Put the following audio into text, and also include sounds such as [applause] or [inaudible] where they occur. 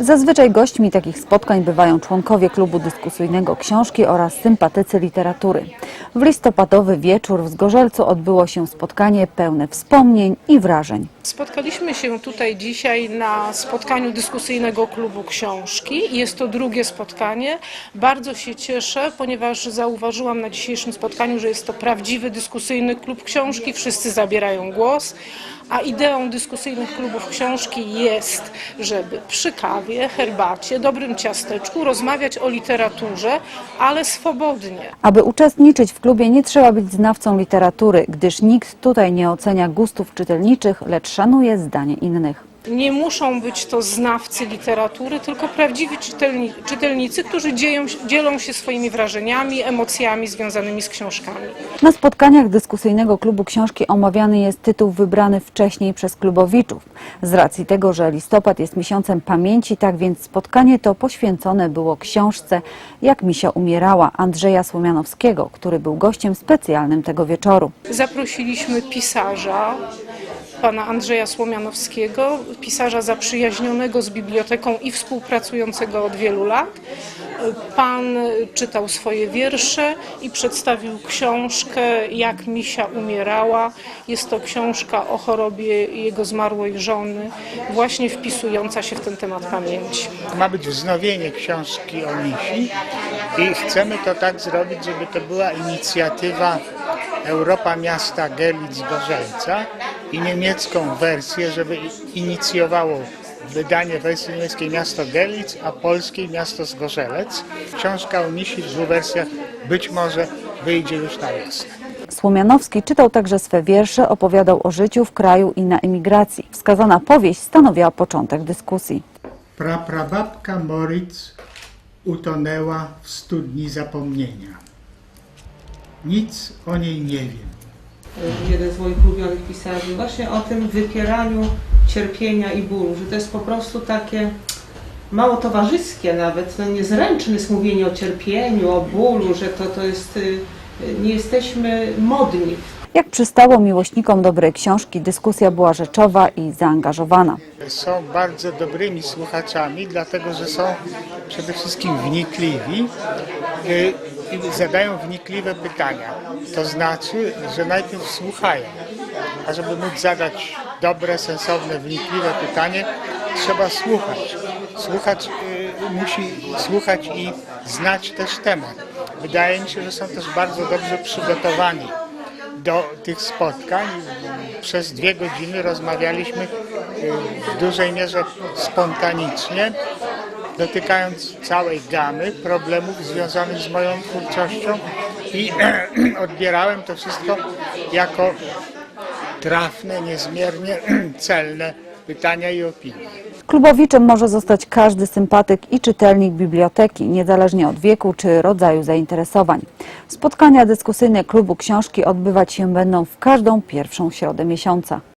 Zazwyczaj gośćmi takich spotkań bywają członkowie klubu dyskusyjnego książki oraz sympatycy literatury. W listopadowy wieczór w Zgorzelcu odbyło się spotkanie pełne wspomnień i wrażeń. Spotkaliśmy się tutaj dzisiaj na spotkaniu dyskusyjnego klubu książki. Jest to drugie spotkanie. Bardzo się cieszę, ponieważ zauważyłam na dzisiejszym spotkaniu, że jest to prawdziwy dyskusyjny klub książki. Wszyscy zabierają głos. A ideą dyskusyjnych klubów książki jest, żeby przy kawie, herbacie, dobrym ciasteczku rozmawiać o literaturze, ale swobodnie. Aby uczestniczyć w klubie nie trzeba być znawcą literatury, gdyż nikt tutaj nie ocenia gustów czytelniczych, lecz szanuje zdanie innych. Nie muszą być to znawcy literatury, tylko prawdziwi czytelni, czytelnicy, którzy dzieją, dzielą się swoimi wrażeniami, emocjami związanymi z książkami. Na spotkaniach dyskusyjnego klubu książki omawiany jest tytuł wybrany wcześniej przez klubowiczów. Z racji tego, że listopad jest miesiącem pamięci, tak więc spotkanie to poświęcone było książce Jak misia umierała Andrzeja Słomianowskiego, który był gościem specjalnym tego wieczoru. Zaprosiliśmy pisarza, pana Andrzeja Słomianowskiego, pisarza zaprzyjaźnionego z biblioteką i współpracującego od wielu lat. Pan czytał swoje wiersze i przedstawił książkę Jak misia umierała. Jest to książka o chorobie jego zmarłej żony, właśnie wpisująca się w ten temat pamięci. Ma być wznowienie książki o misi i chcemy to tak zrobić, żeby to była inicjatywa Europa Miasta Gelic Gorzelca i niemiecką wersję, żeby inicjowało wydanie wersji niemieckiej Miasto Gelic, a polskiej Miasto Zgorzelec. Książka o misi w dwóch wersjach być może wyjdzie już na wiosnę. Słomianowski czytał także swe wiersze, opowiadał o życiu w kraju i na emigracji. Wskazana powieść stanowiła początek dyskusji. Praprababka Moritz utonęła w studni zapomnienia. Nic o niej nie wiem. Jeden z moich ulubionych pisarzy, właśnie o tym wypieraniu cierpienia i bólu, że to jest po prostu takie mało towarzyskie nawet, no niezręczne jest mówienie o cierpieniu, o bólu, że to, to jest, y, y, nie jesteśmy modni Jak przystało miłośnikom dobrej książki, dyskusja była rzeczowa i zaangażowana. Są bardzo dobrymi słuchaczami, dlatego że są przede wszystkim wnikliwi y, i zadają wnikliwe pytania. To znaczy, że najpierw słuchają, a żeby móc zadać dobre, sensowne, wnikliwe pytanie, trzeba słuchać. Słuchacz y, musi słuchać i znać też temat. Wydaje mi się, że są też bardzo dobrze przygotowani do tych spotkań. Przez dwie godziny rozmawialiśmy y, w dużej mierze spontanicznie, dotykając całej gamy problemów związanych z moją twórczością i [clears throat] odbierałem to wszystko jako trafne, niezmiernie [clears throat] celne pytania i opinie. Klubowiczem może zostać każdy sympatyk i czytelnik biblioteki, niezależnie od wieku czy rodzaju zainteresowań. Spotkania dyskusyjne klubu książki odbywać się będą w każdą pierwszą środę miesiąca.